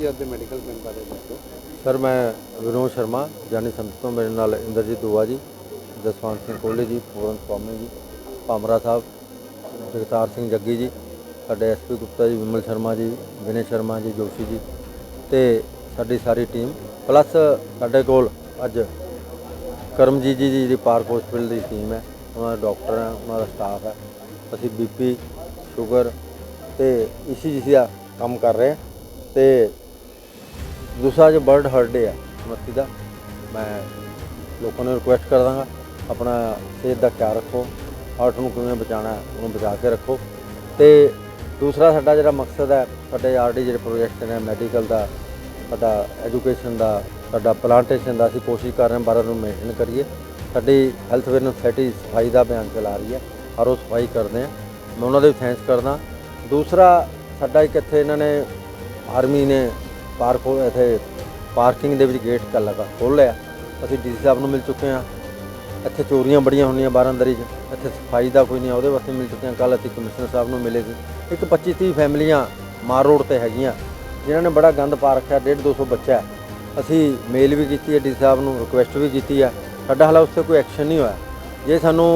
ਜੀ, ਅੱਜ ਦੇ ਮੈਡੀਕਲ ਕੈਂਪ ਬਾਰੇ ਦੱਸੋ ਸਰ, ਮੈਂ ਵਿਨੋਦ ਸ਼ਰਮਾ, ਜਾਨੀ ਸੰਤ ਤੋਂ, ਮੇਰੇ ਨਾਲ ਇੰਦਰਜੀਤ ਦੂਆ ਜੀ, ਜਸਵੰਤ ਸਿੰਘ ਕੋਹਲੀ ਜੀ, ਪੂਰਨ ਸਵਾਮੀ ਜੀ ਪਾਮਰਾ ਸਾਹਿਬ, ਜਗਤਾਰ ਸਿੰਘ ਜੱਗੀ ਜੀ, ਸਾਡੇ ਐਸਪੀ ਗੁਪਤਾ ਜੀ, ਵਿਮਲ ਸ਼ਰਮਾ ਜੀ, ਵਿਨੇ ਸ਼ਰਮਾ ਜੀ, ਜੋਸ਼ੀ ਜੀ ਤੇ ਸਾਡੀ ਸਾਰੀ ਟੀਮ, ਪਲੱਸ ਸਾਡੇ ਕੋਲ ਅੱਜ ਕਰਮਜੀਤ ਜੀ ਜੀ ਦੀ ਪਾਰਕ ਹਸਪੀਟਲ ਦੀ ਟੀਮ ਹੈ। ਉਹਨਾਂ ਦਾ ਡਾਕਟਰ ਹੈ, ਉਹਨਾਂ ਦਾ ਸਟਾਫ ਹੈ। ਅਸੀਂ ਬੀਪੀ ਸ਼ੂਗਰ ਤੇ ਈਸੀਜੀ ਦਾ ਕੰਮ ਕਰ ਰਹੇ ਹਾਂ ਤੇ ਦੂਸਰਾ ਜੋ ਬਰਡ ਹਰਡੇ ਆ ਹੈ ਮੱਤੀ ਦਾ। ਮੈਂ ਲੋਕਾਂ ਨੂੰ ਰਿਕੁਐਸਟ ਕਰਦਾਂਗਾ ਆਪਣਾ ਸਿਹਤ ਦਾ ਖਿਆਲ ਰੱਖੋ ਹਾਰਟ ਨੂੰ ਕਿਵੇਂ ਬਚਾਉਣਾ, ਉਹਨੂੰ ਬਚਾ ਕੇ ਰੱਖੋ। ਤੇ ਦੂਸਰਾ ਸਾਡਾ ਜਿਹੜਾ ਮਕਸਦ ਹੈ, ਸਾਡੇ ਆਰਡੀ ਜਿਹੜੇ ਪ੍ਰੋਜੈਕਟ ਨੇ ਮੈਡੀਕਲ ਦਾ, ਸਾਡਾ ਐਜੂਕੇਸ਼ਨ ਦਾ, ਸਾਡਾ ਪਲਾਂਟੇਸ਼ਨ ਦਾ, ਅਸੀਂ ਕੋਸ਼ਿਸ਼ ਕਰ ਰਹੇ ਹਾਂ ਬਾਰਾਂ ਨੂੰ ਮੇਨਟੇਨ ਕਰੀਏ। ਸਾਡੀ ਹੈਲਥ ਵੇਅਰ ਸੋਸਾਇਟੀ ਸਫ਼ਾਈ ਦਾ ਅਭਿਆਨ ਚਲਾ ਰਹੀ ਹੈ, ਹਰ ਰੋਜ਼ ਸਫ਼ਾਈ ਕਰਦੇ ਹਾਂ। ਮੈਂ ਉਹਨਾਂ ਦੇ ਵੀ ਥੈਂਕਸ ਕਰਦਾ। ਦੂਸਰਾ, ਸਾਡਾ ਇੱਕ ਇੱਥੇ ਇਹਨਾਂ ਨੇ ਆਰਮੀ ਨੇ ਪਾਰਕ ਖੋਲ੍ਹ- ਇੱਥੇ ਪਾਰਕਿੰਗ ਦੇ ਵਿੱਚ ਗੇਟ ਕੱਲ ਲਗਾ ਖੋਲ੍ਹ ਲਿਆ। ਅਸੀਂ ਡੀਸੀ ਸਾਹਿਬ ਨੂੰ ਮਿਲ ਚੁੱਕੇ ਹਾਂ। ਇੱਥੇ ਚੋਰੀਆਂ ਬੜੀਆਂ ਹੁੰਦੀਆਂ ਬਾਰਾਂਦਰੀ 'ਚ ਇੱਥੇ ਸਫ਼ਾਈ ਦਾ ਕੋਈ ਨਹੀਂ ਉਹਦੇ ਵਾਸਤੇ ਮਿਲ ਚੁੱਕੇ ਹਾਂ। ਕੱਲ ਅਸੀਂ ਕਮਿਸ਼ਨਰ ਸਾਹਿਬ ਨੂੰ ਮਿਲੇ ਸੀ ਇੱਕ 25 30 ਫੈਮਲੀਆਂ ਮਾਰ ਰੋਡ ਤੇ ਹੈਗੀਆਂ। ਜਿਨ੍ਹਾਂ ਨੇ ਬੜਾ ਗੰਦ ਪਾ ਰੱਖਿਆ 1.5 200 ਬੱਚਾ ਅਸੀਂ ਮੇਲ ਵੀ ਕੀਤੀ ਹੈ, ਡੀ ਸਾਹਿਬ ਨੂੰ ਰਿਕੁਐਸਟ ਵੀ ਕੀਤੀ ਹੈ। ਸਾਡਾ ਹਾਲੇ ਉਸ ਕੋਈ ਐਕਸ਼ਨ ਨਹੀਂ ਹੋਇਆ। ਜੇ ਸਾਨੂੰ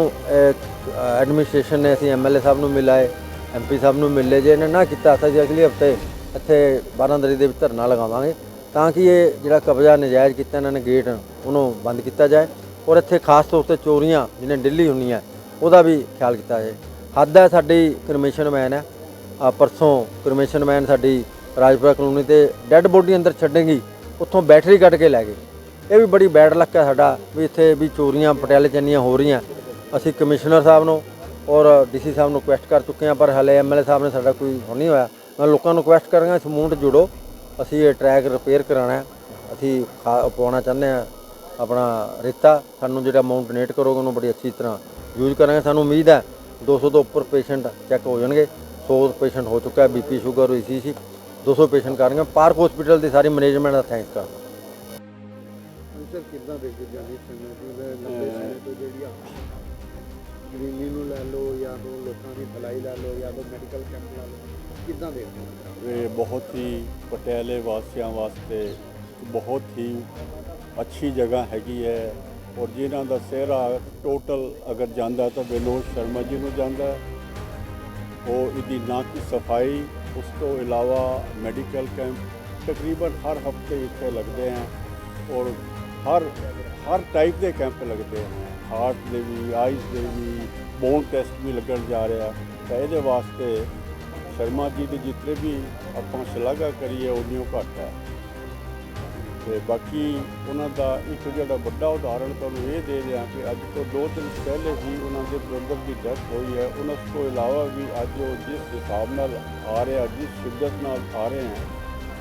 ਐਡਮਿਨਿਸਟ੍ਰੇਸ਼ਨ ਨੇ ਅਸੀਂ ਐਮਐਲਏ ਸਾਹਿਬ ਨੂੰ ਮਿਲਾਏ ਐਮਪੀ ਸਾਹਿਬ ਨੂੰ ਮਿਲੇ, ਜੇ ਇਹਨੇ ਨਾ ਕੀਤਾ ਤਾਂ ਜੀ ਅਗਲੇ ਹਫ਼ਤੇ ਇੱਥੇ ਬਾਰਾਂਦਰੀ ਦੇ ਵਿੱਚ ਧਰਨਾ ਲਗਾਵਾਂਗੇ ਤਾਂ ਕਿ ਇਹ ਜਿਹੜਾ ਕਬਜ਼ਾ ਨਜਾਇਜ਼ ਕੀਤਾ ਇਹਨਾਂ ਨੇ ਗੇਟ ਉਹਨੂੰ ਬੰਦ ਕੀਤਾ ਜਾਏ ਔਰ ਇੱਥੇ ਖਾਸ ਤੌਰ ਤੇ ਚੋਰੀਆਂ ਜਿਹਨੇ ਦਿੱਲੀ ਹੁੰਦੀਆਂ ਉਹਦਾ ਵੀ ਖਿਆਲ ਕੀਤਾ ਜਾਏ। ਹੱਦ ਹੈ ਸਾਡੀ ਕ੍ਰਿਮੀਸ਼ਨ ਮੈਨ ਹੈ। ਆ ਪਰਸੋਂ ਕ੍ਰਿਮੀਸ਼ਨ ਮੈਨ ਸਾਡੀ ਰਾਜਪੁਰਾ ਕਲੋਨੀ ਤੇ ਡੈੱਡ ਬੋਡੀ ਅੰਦਰ ਛੱਡੇਗੀ, ਉੱਥੋਂ ਬੈਟਰੀ ਕੱਢ ਕੇ ਲੈ ਗਏ। ਇਹ ਵੀ ਬੜੀ ਬੈਡ ਲੱਕ ਹੈ ਸਾਡਾ ਵੀ ਇੱਥੇ ਵੀ ਚੋਰੀਆਂ, ਪਟਿਆਲੇ ਚ ਇੰਨੀਆਂ ਹੋ ਰਹੀਆਂ। ਅਸੀਂ ਕਮਿਸ਼ਨਰ ਸਾਹਿਬ ਨੂੰ ਔਰ ਡੀਸੀ ਸਾਹਿਬ ਨੂੰ ਰਿਕੁਐਸਟ ਕਰ ਚੁੱਕੇ ਹਾਂ, ਪਰ ਹਲੇ ਐਮਐਲਏ ਸਾਹਿਬ ਨੇ ਸਾਡਾ ਕੋਈ ਹੁਣ ਨਹੀਂ ਹੋਇਆ। ਮੈਂ ਲੋਕਾਂ ਨੂੰ ਰਿਕੁਐਸਟ ਕਰਾਂਗਾ ਇਸ ਮੂਵਮੈਂਟ ਜੁੜੋ। ਅਸੀਂ ਇਹ ਟਰੈਕ ਰਿਪੇਅਰ ਕਰਾਉਣਾ ਹੈ। ਅਸੀਂ ਖਾ- ਪਾਉਣਾ ਚਾਹੁੰਦੇ ਹਾਂ। ਆਪਣਾ ਰੇਤਾ ਸਾਨੂੰ ਜਿਹੜਾ ਅਮਾਉਂਟ ਡੋਨੇਟ ਕਰੋਗੇ ਉਹਨੂੰ ਬੜੀ ਅੱਛੀ ਤਰ੍ਹਾਂ ਯੂਜ਼ ਕਰਾਂਗੇ। ਸਾਨੂੰ ਉਮੀਦ ਹੈ 200 ਤੋਂ ਉੱਪਰ ਪੇਸ਼ੈਂਟ ਚੈੱਕ ਹੋ ਜਾਣਗੇ। 100 ਪੇਸ਼ੈਂਟ ਹੋ ਚੁੱਕਾ ਹੈ ਬੀਪੀ ਸ਼ੂਗਰ ਹੋਈ ਸੀ ਸੀ 200 ਪੇਸ਼ੈਂਟ ਕਰਾਂਗੇ ਪਾਰਕ ਹਸਪੀਟਲ ਦੀ ਸਾਰੀ ਮੈਨੇਜਮੈਂਟ ਦਾ ਥੈਂਕਸ ਕਰਦਾ। ਸਰ ਕਿੱਦਾਂ ਦੇਖਦੇ ਜਾਨੀ ਸੰਗਤ ਦੇ ਲੰਬੇ ਸਮੇਂ ਤੋਂ ਜਿਹੜੀ ਆ ਗ੍ਰੀਨੀ ਨੂੰ ਲੈ ਲਓ ਜਾਂ ਤੋਂ ਲੋਕਾਂ ਦੀ ਭਲਾਈ ਲੈ ਲਓ ਜਾਂ ਤੋਂ ਮੈਡੀਕਲ ਕੈਂਪ ਲੈ ਲਓ? ਕਿੱਦਾਂ ਦੇਖਦੇ ਹੋ? ਇਹ ਬਹੁਤ ਹੀ ਪਟਿਆਲੇ ਵਾਸੀਆਂ ਵਾਸਤੇ ਬਹੁਤ ਹੀ ਅੱਛੀ ਜਗ੍ਹਾ ਹੈਗੀ ਹੈ ਔਰ ਜਿਨ੍ਹਾਂ ਦਾ ਸਿਹਰਾ ਟੋਟਲ ਅਗਰ ਜਾਂਦਾ ਤਾਂ ਵਿਨੋਦ ਸ਼ਰਮਾ ਜੀ ਨੂੰ ਜਾਂਦਾ ਹੈ। ਉਹ ਇਹਦੀ ਨਾ ਕਿ ਸਫ਼ਾਈ, ਉਸ ਤੋਂ ਇਲਾਵਾ ਮੈਡੀਕਲ ਕੈਂਪ ਤਕਰੀਬਨ ਹਰ ਹਫ਼ਤੇ ਇੱਥੇ ਲੱਗਦੇ ਹਨ ਔਰ ਹਰ ਹਰ ਟਾਈਪ ਦੇ ਕੈਂਪ ਲੱਗਦੇ ਹਨ ਹਾਰਟ ਦੇ ਵੀ ਆਈਜ਼ ਦੇ ਵੀ ਬੋਨ ਟੈਸਟ ਵੀ ਲੱਗਣ ਜਾ ਰਿਹਾ। ਤਾਂ ਇਹਦੇ ਵਾਸਤੇ ਸ਼ਰਮਾ ਜੀ ਦੇ ਜਿਤਨੇ ਵੀ ਆਪਾਂ ਸ਼ਲਾਘਾ ਕਰੀਏ ਉਨੀਓ ਘੱਟ ਹੈ। ਤੇ ਬਾਕੀ ਉਹਨਾਂ ਦਾ ਇੱਕ ਜਿਹੜਾ ਵੱਡਾ ਉਦਾਹਰਣ ਤੁਹਾਨੂੰ ਇਹ ਦੇ ਦਿਆਂ ਕਿ ਅੱਜ ਤੋਂ ਦੋ ਦਿਨ ਪਹਿਲੇ ਹੀ ਉਹਨਾਂ ਦੇ ਬ੍ਰਦਰ ਦੀ ਡੈਥ ਹੋਈ ਹੈ। ਉਹਨਾਂ ਤੋਂ ਇਲਾਵਾ ਵੀ ਅੱਜ ਉਹ ਜਿਸ ਹਿਸਾਬ ਨਾਲ ਆ ਰਿਹਾ, ਜਿਸ ਸ਼ਿੱਦਤ ਨਾਲ ਆ ਰਹੇ ਹਨ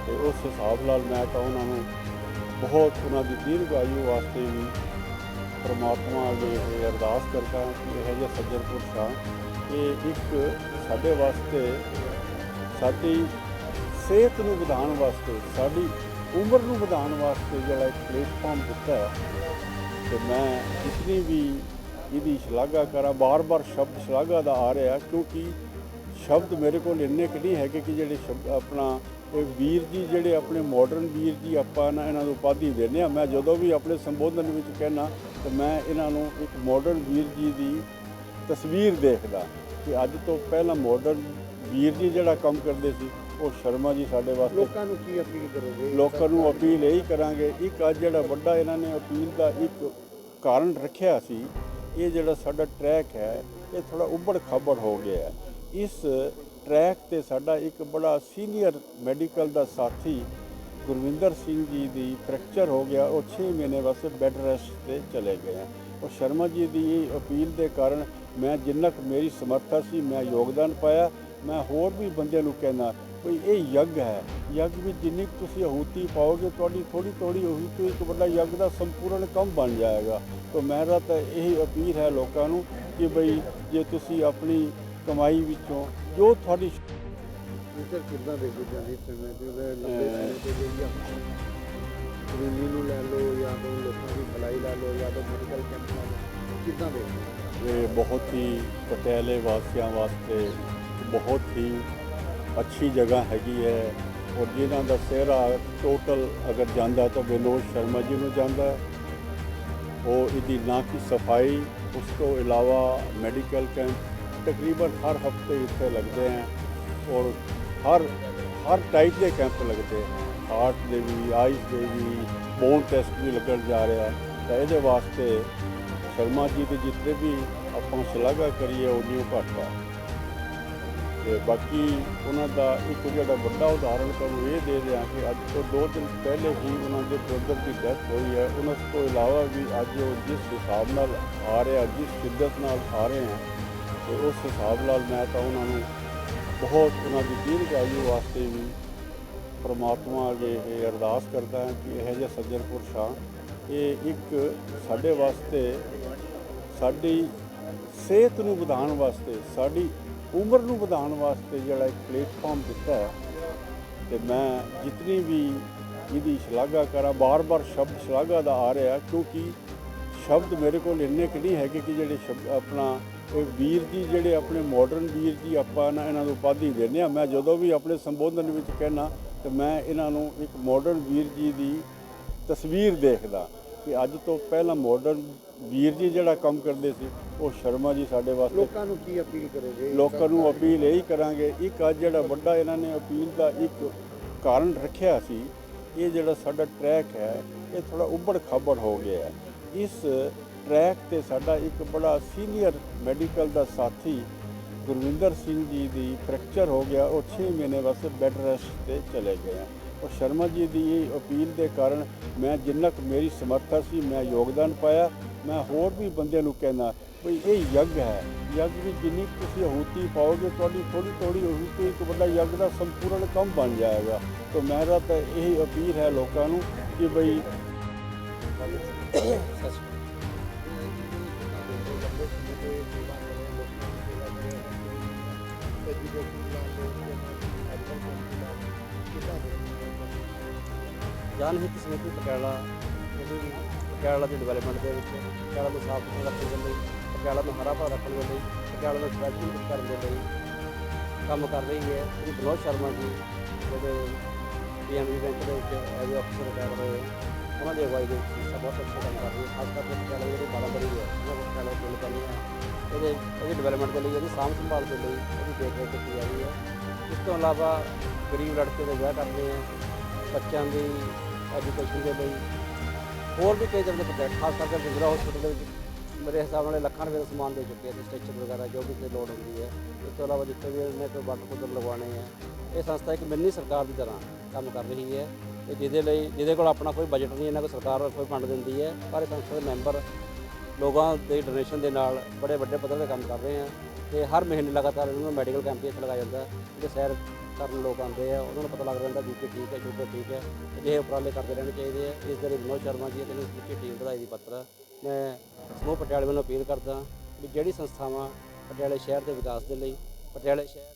ਤੇ ਉਸ ਹਿਸਾਬ ਨਾਲ ਮੈਂ ਤਾਂ ਉਹਨਾਂ ਨੂੰ ਬਹੁਤ ਉਹਨਾਂ ਦੀ ਦੀਰਘ ਆਯੂ ਵਾਸਤੇ ਵੀ ਪਰਮਾਤਮਾ ਅੱਗੇ ਅਰਦਾਸ ਕਰਦਾ ਕਿ ਇਹੋ ਜਿਹਾ ਸੱਜਣ ਪੁਰਸ਼ ਆ ਇਹ ਇੱਕ ਸਾਡੇ ਵਾਸਤੇ ਸਾਡੀ ਸਿਹਤ ਨੂੰ ਵਧਾਉਣ ਵਾਸਤੇ, ਸਾਡੀ ਉਮਰ ਨੂੰ ਵਧਾਉਣ ਵਾਸਤੇ ਜਿਹੜਾ ਇੱਕ ਪਲੇਟਫਾਰਮ ਦਿੱਤਾ ਹੈ, ਤੇ ਮੈਂ ਜਿਤਨੀ ਵੀ ਇਹਦੀ ਸ਼ਲਾਘਾ ਕਰਾਂ, ਬਾਰ-ਬਾਰ ਸ਼ਬਦ ਸ਼ਲਾਘਾ ਦਾ ਆ ਰਿਹਾ, ਕਿਉਂਕਿ ਸ਼ਬਦ ਮੇਰੇ ਕੋਲ ਇੰਨੇ ਕਿ ਨਹੀਂ ਹੈਗੇ ਕਿ ਜਿਹੜੇ ਸ਼ਬਦ ਆਪਣਾ, ਇਹ ਵੀਰ ਜੀ ਜਿਹੜੇ ਆਪਣੇ ਮਾਡਰਨ ਵੀਰ ਜੀ ਆਪਾਂ ਨਾ ਇਹਨਾਂ ਨੂੰ ਉਪਾਧੀ ਦਿੰਦੇ ਆ ਮੈਂ ਜਦੋਂ ਵੀ ਆਪਣੇ ਸੰਬੋਧਨ ਵਿੱਚ ਕਹਿਣਾ ਤੇ ਮੈਂ ਇਹਨਾਂ ਨੂੰ ਇੱਕ ਮਾਡਰਨ ਵੀਰ ਜੀ ਦੀ ਤਸਵੀਰ ਦੇਖਦਾ ਕਿ ਅੱਜ ਤੋਂ ਪਹਿਲਾਂ ਮਾਡਰਨ ਵੀਰ ਜੀ ਜਿਹੜਾ ਕੰਮ ਕਰਦੇ ਸੀ ਉਹ ਸ਼ਰਮਾ ਜੀ ਸਾਡੇ ਵਾਸਤੇ। ਲੋਕਾਂ ਨੂੰ ਕੀ ਅਪੀਲ ਕਰੋਗੇ? ਲੋਕਾਂ ਨੂੰ ਅਪੀਲ ਇਹੀ ਕਰਾਂਗੇ ਇੱਕ ਅੱਜ ਜਿਹੜਾ ਵੱਡਾ ਇਹਨਾਂ ਨੇ ਅਪੀਲ ਦਾ ਇੱਕ ਕਾਰਨ ਰੱਖਿਆ ਸੀ ਇਹ ਜਿਹੜਾ ਸਾਡਾ ਟਰੈਕ ਹੈ ਇਹ ਥੋੜਾ ਉੱਬੜ ਖਾਬੜ ਹੋ ਗਿਆ ਇਸ ਟਰੈਕ ਤੇ ਸਾਡਾ ਇੱਕ ਬੜਾ ਸੀਨੀਅਰ ਮੈਡੀਕਲ ਦਾ ਸਾਥੀ ਗੁਰਵਿੰਦਰ ਸਿੰਘ ਜੀ ਦੀ ਫ੍ਰੈਕਚਰ ਹੋ ਗਿਆ ਉਹ 6 ਮਹੀਨੇ ਵਾਸਤੇ ਬੈੱਡ ਰੈਸਟ ਤੇ ਚਲੇ ਗਏ ਉਹ ਸ਼ਰਮਾ ਜੀ ਦੀ ਅਪੀਲ ਦੇ ਕਾਰਨ ਮੈਂ ਜਿੰਨਾ ਮੇਰੀ ਸਮਰੱਥਾ ਸੀ ਮੈਂ ਯੋਗਦਾਨ ਪਾਇਆ ਮੈਂ ਹੋਰ ਵੀ ਬੰਦੇ ਨੂੰ ਕਹਿਣਾ ਕੋਈ ਇਹ ਯੱਗ ਹੈ। ਯੱਗ ਵਿੱਚ ਜਿੰਨੀ ਤੁਸੀਂ ਆਹੂਤੀ ਪਾਓਗੇ ਤੁਹਾਡੀ ਥੋੜੀ ਥੋੜੀ ਉਹੀ ਤੋਂ ਇੱਕ ਵੱਡਾ ਯੱਗ ਦਾ ਸੰਪੂਰਨ ਕੰਮ ਬਣ ਜਾਏਗਾ। ਤਾਂ ਮੇਰਾ ਤਾਂ ਇਹ ਅਪੀਲ ਹੈ ਲੋਕਾਂ ਨੂੰ ਕਿ ਬਈ ਜੇ ਤੁਸੀਂ ਆਪਣੀ ਕਮਾਈ ਵਿੱਚੋਂ ਜੋ ਤੁਹਾਡੀ ਸਰ ਕਿੱਦਾਂ ਦੇਖਦੇ ਜਾਨੀ ਸੰਗਤ ਦੇ ਲੰਬੇ ਸਮੇਂ ਤੋਂ ਜਿਹੜੀ ਆ। ਗ੍ਰੀਨੀ ਨੂੰ ਲੈ ਲਓ ਜਾਂ ਤੋਂ ਲੋਕਾਂ ਦੀ ਭਲਾਈ ਲੈ ਲਓ ਜਾਂ ਤੋਂ ਮੈਡੀਕਲ ਕੈਂਪ ਲੈ ਲਓ ਕਿੱਦਾਂ ਦੇਖਦੇ ਹੋ? ਇਹ ਬਹੁਤ ਹੀ ਪਟਿਆਲੇ ਵਾਸੀਆਂ ਵਾਸਤੇ ਬਹੁਤ ਹੀ ਅੱਛੀ ਜਗ੍ਹਾ ਹੈਗੀ ਹੈ ਔਰ ਜਿਨ੍ਹਾਂ ਦਾ ਸਿਹਰਾ ਟੋਟਲ ਅਗਰ ਜਾਂਦਾ ਤਾਂ ਵਿਨੋਦ ਸ਼ਰਮਾ ਜੀ ਨੂੰ ਜਾਂਦਾ ਉਹ ਇਹਦੀ ਨਾ ਕਿ ਸਫ਼ਾਈ, ਉਸ ਤੋਂ ਇਲਾਵਾ ਮੈਡੀਕਲ ਕੈਂਪ ਤਕਰੀਬਨ ਹਰ ਹਫ਼ਤੇ ਇੱਥੇ ਲੱਗਦੇ ਹੈ ਔਰ ਹਰ ਹਰ ਟਾਈਪ ਦੇ ਕੈਂਪ ਲੱਗਦੇ ਹਾਰਟ ਦੇ ਵੀ ਆਈਸ ਦੇ ਵੀ ਬੋਨ ਟੈਸਟ ਵੀ ਲੱਗਣ ਜਾ ਰਿਹਾ ਤਾਂ ਇਹਦੇ ਵਾਸਤੇ ਸ਼ਰਮਾ ਜੀ ਦੇ ਜਿੱਤੇ ਵੀ ਆਪਾਂ ਸ਼ਲਾਘਾ ਕਰੀਏ ਉਨੀ ਉਹ ਘੱਟ ਆ ਤੇ ਬਾਕੀ ਉਹਨਾਂ ਦਾ ਇੱਕ ਜਿਹੜਾ ਵੱਡਾ ਉਦਾਹਰਣ ਤੁਹਾਨੂੰ ਇਹ ਦੇ ਦਿਆਂ ਕਿ ਅੱਜ ਤੋਂ ਦੋ ਦਿਨ ਪਹਿਲੇ ਹੀ ਉਹਨਾਂ ਦੇ ਬ੍ਰਦਰ ਦੀ ਡੈਥ ਹੋਈ ਹੈ। ਉਹਨਾਂ ਤੋਂ ਇਲਾਵਾ ਵੀ ਅੱਜ ਉਹ ਜਿਸ ਹਿਸਾਬ ਨਾਲ ਆ ਰਿਹਾ, ਜਿਸ ਸ਼ਿੱਦਤ ਨਾਲ ਆ ਰਹੇ ਹਨ ਤੇ ਉਸ ਹਿਸਾਬ ਨਾਲ ਮੈਂ ਤਾਂ ਉਹਨਾਂ ਨੂੰ ਬਹੁਤ ਉਹਨਾਂ ਦੀ ਦੀਰਘਾਯੂ ਵਾਸਤੇ ਵੀ ਪਰਮਾਤਮਾ ਅੱਗੇ ਇਹ ਅਰਦਾਸ ਕਰਦਾ ਹਾਂ ਕਿ ਇਹੋ ਜਿਹਾ ਸੱਜਣ ਪੁਰਸ਼ਾਂ ਇਹ ਇੱਕ ਸਾਡੇ ਵਾਸਤੇ ਸਾਡੀ ਸਿਹਤ ਨੂੰ ਵਧਾਉਣ ਵਾਸਤੇ, ਸਾਡੀ ਉਮਰ ਨੂੰ ਵਧਾਉਣ ਵਾਸਤੇ ਜਿਹੜਾ ਇੱਕ ਪਲੇਟਫਾਰਮ ਦਿੱਤਾ ਹੈ, ਤੇ ਮੈਂ ਜਿਤਨੀ ਵੀ ਇਹਦੀ ਸ਼ਲਾਘਾ ਕਰਾਂ ਬਾਰ-ਬਾਰ ਸ਼ਬਦ ਸ਼ਲਾਘਾ ਦਾ ਆ ਰਿਹਾ, ਕਿਉਂਕਿ ਸ਼ਬਦ ਮੇਰੇ ਕੋਲ ਇੰਨੇ ਕਿ ਨਹੀਂ ਹੈਗੇ ਕਿ ਜਿਹੜੇ ਸ਼ਬਦ ਆਪਣਾ ਇਹ ਵੀਰ ਜੀ, ਜਿਹੜੇ ਆਪਣੇ ਮਾਡਰਨ ਵੀਰ ਜੀ ਆਪਾਂ ਨਾ ਇਹਨਾਂ ਨੂੰ ਉਪਾਧੀ ਦਿੰਦੇ ਆ ਮੈਂ ਜਦੋਂ ਵੀ ਆਪਣੇ ਸੰਬੋਧਨ ਵਿੱਚ ਕਹਿਣਾ ਤੇ ਮੈਂ ਇਹਨਾਂ ਨੂੰ ਇੱਕ ਮਾਡਰਨ ਵੀਰ ਜੀ ਦੀ ਤਸਵੀਰ ਦੇਖਦਾ ਕਿ ਅੱਜ ਤੋਂ ਪਹਿਲਾਂ ਮਾਡਰਨ ਵੀਰ ਜੀ ਜਿਹੜਾ ਕੰਮ ਕਰਦੇ ਸੀ ਉਹ ਸ਼ਰਮਾ ਜੀ ਸਾਡੇ ਵਾਸਤੇ। ਲੋਕਾਂ ਨੂੰ ਕੀ ਅਪੀਲ ਕਰੋਗੇ? ਲੋਕਾਂ ਨੂੰ ਅਪੀਲ ਇਹੀ ਕਰਾਂਗੇ ਇੱਕ ਅੱਜ ਜਿਹੜਾ ਵੱਡਾ ਇਹਨਾਂ ਨੇ ਅਪੀਲ ਦਾ ਇੱਕ ਕਾਰਨ ਰੱਖਿਆ ਸੀ ਇਹ ਜਿਹੜਾ ਸਾਡਾ ਟਰੈਕ ਹੈ ਇਹ ਥੋੜਾ ਉੱਬੜ ਖਾਬੜ ਹੋ ਗਿਆ ਹੈ। ਇਸ ਟਰੈਕ ਤੇ ਸਾਡਾ ਇੱਕ ਬੜਾ ਸੀਨੀਅਰ ਮੈਡੀਕਲ ਦਾ ਸਾਥੀ ਗੁਰਵਿੰਦਰ ਸਿੰਘ ਜੀ ਦੀ ਫ੍ਰੈਕਚਰ ਹੋ ਗਿਆ ਉਹ 6 ਮਹੀਨੇ ਵਾਸਤੇ ਬੈੱਡ ਰੈਸਟ ਤੇ ਚਲੇ ਗਏ ਹੈ ਔਰ ਸ਼ਰਮਾ ਜੀ ਦੀ ਅਪੀਲ ਦੇ ਕਾਰਨ ਮੈਂ ਜਿੰਨਾ ਕੁ ਮੇਰੀ ਸਮਰੱਥਾ ਸੀ ਮੈਂ ਯੋਗਦਾਨ ਪਾਇਆ ਮੈਂ ਹੋਰ ਵੀ ਬੰਦਿਆਂ ਨੂੰ ਕਹਿਣਾ ਵੀ ਇਹ ਯੱਗ ਹੈ। ਯੱਗ ਵਿੱਚ ਜਿੰਨੀ ਕੁ ਤੁਸੀਂ ਆਹੂਤੀ ਪਾਓਗੇ, ਤੁਹਾਡੀ ਥੋੜੀ ਥੋੜੀ ਆਹੂਤੀ ਇੱਕ ਵੱਡਾ ਯੱਗ ਦਾ ਸੰਪੂਰਨ ਕੰਮ ਬਣ ਜਾਏਗਾ। ਤਾਂ ਮੇਰਾ ਤਾਂ ਇਹ ਅਪੀਲ ਹੈ ਲੋਕਾਂ ਨੂੰ ਕਿ ਬਈ ਜਨ ਹਿੱਤ ਸਮਿਤੀ ਪਟਿਆਲਾ ਜਿਹੜੀ ਪਟਿਆਲਾ ਦੀ ਡਿਵੈਲਪਮੈਂਟ ਦੇ ਵਿੱਚ। ਪਟਿਆਲਾ ਨੂੰ ਸਾਫ਼ ਸੁਥਰਾ ਰੱਖਣ ਦੇ ਲਈ, ਪਟਿਆਲਾ ਨੂੰ ਹਰਾ ਭਰਾ ਰੱਖਣ ਦੇ ਲਈ, ਪਟਿਆਲਾ ਨੂੰ ਡਿਵੈਲਪਮੈਂਟ ਕਰਨ ਦੇ ਲਈ ਕੰਮ ਕਰ ਰਹੀ ਹੈ। ਸ਼੍ਰੀ ਵਿਨੋਦ ਸ਼ਰਮਾ ਜੀ, ਜਿਹੜੇ ਪੀਐਨਬੀ ਬੈਂਕ ਦੇ ਵਿੱਚ ਐਜ਼ ਅਫਸਰ ਰਿਟਾਇਰ ਹੋਏ ਉਹਨਾਂ ਦੀ ਅਗਵਾਈ ਦੇ ਵਿੱਚ ਸਭ ਬਹੁਤ ਅੱਛਾ ਕੰਮ ਕਰ ਰਹੀ ਹੈ ਖਾਸ ਕਰਕੇ ਪਟਿਆਲਾ ਦੀ ਜਿਹੜੀ ਬਾਰਾਬਰੀ ਹੈ, ਉਹਨਾਂ ਨੂੰ ਪਟਿਆਲਾ ਬਿਲ ਕਰਨੀ ਹੈ ਇਹਦੇ, ਇਹਦੀ ਡਿਵੈਲਪਮੈਂਟ ਦੇ ਲਈ, ਇਹਦੀ ਸਾਂਭ ਸੰਭਾਲ ਦੇ ਲਈ ਇਹਦੀ ਦੇਖ ਰੇਖ ਕੀਤੀ ਜਾ ਰਹੀ ਹੈ। ਇਸ ਤੋਂ ਇਲਾਵਾ ਗਰੀਬ ਲੜਕੇ ਦੇ ਵਿਆਹ ਕਰਦੇ ਆ, ਬੱਚਿਆਂ ਦੀ ਐਜੂਕੇਸ਼ਨ ਦੇ ਲਈ ਹੋਰ ਵੀ ਕਈ ਤਰ੍ਹਾਂ ਦੇ ਪ੍ਰੋਜੈਕਟ ਖਾਸ ਕਰਕੇ ਬਿਜਲਾ ਹਸਪੀਟਲ ਦੇ ਵਿੱਚ ਮੇਰੇ ਹਿਸਾਬ ਨਾਲ ਲੱਖਾਂ ਰੁਪਏ ਦਾ ਸਮਾਨ ਦੇ ਚੁੱਕੇ ਆ ਸਟ੍ਰੈਚਰ ਵਗੈਰਾ ਜੋ ਵੀ ਤੇ ਲੋੜ ਹੁੰਦੀ ਹੈ। ਇਸ ਤੋਂ ਇਲਾਵਾ ਜਿੱਥੇ ਵੀ ਇਹਨੇ ਕੋਈ ਵਾਟਰ ਕੂਲਰ ਲਗਵਾਉਣੇ ਆ, ਇਹ ਸੰਸਥਾ ਇੱਕ ਮਿੰਨੀ ਸਰਕਾਰ ਦੀ ਤਰ੍ਹਾਂ ਕੰਮ ਕਰ ਰਹੀ ਹੈ। ਤੇ ਜਿਹਦੇ ਲਈ, ਜਿਹਦੇ ਕੋਲ ਆਪਣਾ ਕੋਈ ਬਜਟ ਨਹੀਂ, ਇਹਨਾਂ ਕੋਲ ਸਰਕਾਰ ਕੋਈ ਫੰਡ ਦਿੰਦੀ ਹੈ, ਪਰ ਇਹ ਸੰਸਥਾ ਦੇ ਮੈਂਬਰ ਲੋਕਾਂ ਦੇ ਡੋਨੇਸ਼ਨ ਦੇ ਨਾਲ ਬੜੇ ਵੱਡੇ ਪੱਧਰ ਤੇ ਕੰਮ ਕਰ ਰਹੇ ਆ। ਤੇ ਹਰ ਮਹੀਨੇ ਲਗਾਤਾਰ ਇਹਨਾਂ ਨੂੰ ਮੈਡੀਕਲ ਕੈਂਪ ਇੱਥੇ ਲਗਾਇਆ ਜਾਂਦਾ ਜਿਹੜੇ ਸੈਰ ਕਰਨ ਲੋਕ ਆਉਂਦੇ ਆ, ਉਹਨਾਂ ਨੂੰ ਪਤਾ ਲੱਗ ਜਾਂਦਾ ਬੀਪੀ ਠੀਕ ਹੈ ਸ਼ੂਗਰ ਠੀਕ ਹੈ। ਅਜਿਹੇ ਉਪਰਾਲੇ ਕਰਦੇ ਰਹਿਣੇ ਚਾਹੀਦੇ ਆ। ਇਸ ਦੇ ਲਈ ਵਿਨੋਦ ਸ਼ਰਮਾ ਜੀ ਅਤੇ ਇਹਨਾਂ ਦੀ ਟੀਮ ਵਧਾਈ ਦੀ ਪੱਤਰ ਆ। ਮੈਂ ਸਮੂਹ ਪਟਿਆਲੇ ਵੱਲੋਂ ਅਪੀਲ ਕਰਦਾ ਵੀ ਜਿਹੜੀ ਸੰਸਥਾਵਾਂ ਪਟਿਆਲੇ ਸ਼ਹਿਰ ਦੇ ਵਿਕਾਸ ਦੇ ਲਈ, ਪਟਿਆਲੇ ਸ਼ਹਿਰ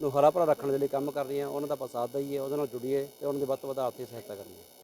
ਨੂੰ ਹਰਾ ਭਰਾ ਰੱਖਣ ਦੇ ਲਈ ਕੰਮ ਕਰ ਰਹੀਆਂ, ਉਹਨਾਂ ਦਾ ਆਪਾਂ ਸਾਥ ਦਈਏ ਉਹਨਾਂ ਨਾਲ ਜੁੜੀਏ ਤੇ ਉਹਨਾਂ ਦੀ ਵੱਧ ਤੋਂ ਵੱਧ ਆਰਥਿਕ ਸਹਾਇਤਾ ਕਰੀਏ।